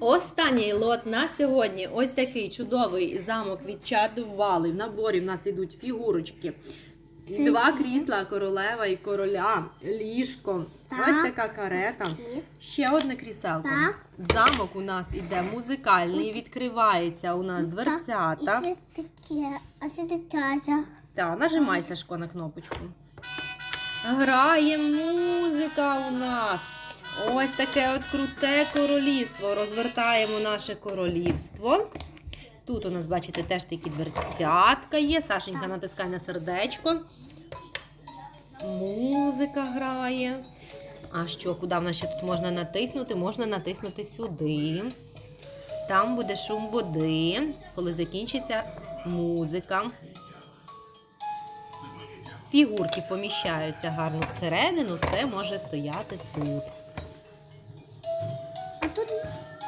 Останній лот на сьогодні. Ось такий чудовий замок від чадували. В наборі в нас йдуть фігурочки. Два крісла королева і короля, ліжко, Так. ось така карета, ще одне кріселко. Так. Замок у нас іде музикальний, відкривається у нас дверцята. Таке, а це. Так, нажимай Сашко на кнопочку. Грає музика у нас. Ось таке от круте королівство. Розвертаємо наше королівство. Тут у нас, бачите, теж такі дверцятка є. Сашенька натискає на сердечко. Музика грає. А що, куди в нас ще тут можна натиснути? Можна натиснути сюди. Там буде шум води, коли закінчиться музика. Фігурки поміщаються гарно всередину, все може стояти тут.